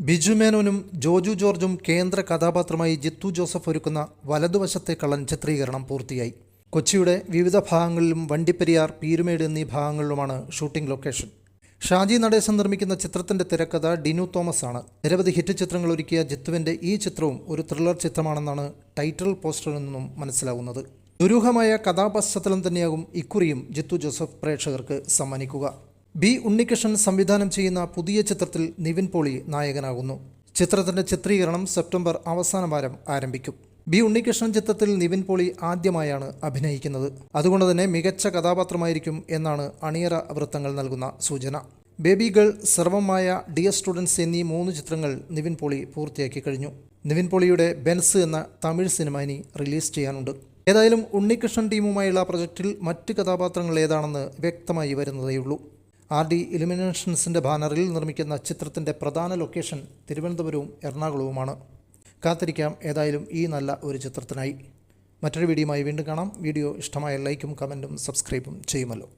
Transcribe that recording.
ബിജു മേനോനും ജോജു ജോർജും കേന്ദ്ര കഥാപാത്രമായി ജിത്തു ജോസഫ് ഒരുക്കുന്ന വലതുവശത്തെ കള്ളൻ ചിത്രീകരണം പൂർത്തിയായി. കൊച്ചിയുടെ വിവിധ ഭാഗങ്ങളിലും വണ്ടിപ്പെരിയാർ പീരുമേട് എന്നീ ഭാഗങ്ങളിലുമാണ് ഷൂട്ടിംഗ് ലൊക്കേഷൻ. ഷാജി നടേശൻ നിർമ്മിക്കുന്ന ചിത്രത്തിന്റെ തിരക്കഥ ഡിനു തോമസ് ആണ് നിരവധി ഹിറ്റ് ചിത്രങ്ങൾ ഒരുക്കിയ ജിത്തുവിന്റെ ഈ ചിത്രവും ഒരു ത്രില്ലർ ചിത്രമാണെന്നാണ് ടൈറ്റിൽ പോസ്റ്ററിൽ നിന്നും മനസ്സിലാവുന്നത്. ദുരൂഹമായ കഥാപശ്ചാത്തലം തന്നെയാകും ഇക്കുറിയും ജിത്തു ജോസഫ് പ്രേക്ഷകർക്ക് സമ്മാനിക്കുക. ബി ഉണ്ണികൃഷ്ണൻ സംവിധാനം ചെയ്യുന്ന പുതിയ ചിത്രത്തിൽ നിവിൻ പോളി നായകനാകുന്നു. ചിത്രത്തിന്റെ ചിത്രീകരണം സെപ്റ്റംബർ അവസാന വാരം ആരംഭിക്കും. ബി ഉണ്ണികൃഷ്ണൻ ചിത്രത്തിൽ നിവിൻ പോളി ആദ്യമായാണ് അഭിനയിക്കുന്നത്. അതുകൊണ്ട് തന്നെ മികച്ച കഥാപാത്രമായിരിക്കും എന്നാണ് അണിയറ വൃത്തങ്ങൾ നൽകുന്ന സൂചന. ബേബി ഗേൾ സർവമായ ഡിയർ സ്റ്റുഡൻസ് എന്നീ മൂന്ന് ചിത്രങ്ങൾ നിവിൻ പോളി പൂർത്തിയാക്കി കഴിഞ്ഞു. നിവിൻ പോളിയുടെ ബെൻസ് എന്ന തമിഴ് സിനിമ ഇനി റിലീസ് ചെയ്യാനുണ്ട്. ഏതായാലും ഉണ്ണികൃഷ്ണൻ ടീമുമായുള്ള പ്രൊജക്റ്റിൽ മറ്റ് കഥാപാത്രങ്ങൾ ഏതാണെന്ന് വ്യക്തമായി വരുന്നതേയുള്ളൂ. ആർ ഡി ഇലുമിനേഷൻസിന്റെ ബാനറിൽ നിർമ്മിക്കുന്ന ചിത്രത്തിന്റെ പ്രധാന ലൊക്കേഷൻ തിരുവനന്തപുരവും എറണാകുളവുമാണ്. കാത്തിരിക്കാം ഏതായാലും ഈ നല്ല ഒരു ചിത്രത്തിനായി. മറ്റൊരു വീഡിയോയുമായി വീണ്ടും കാണാം. വീഡിയോ ഇഷ്ടമായ ലൈക്കും കമന്റും സബ്സ്ക്രൈബും ചെയ്യുമല്ലോ.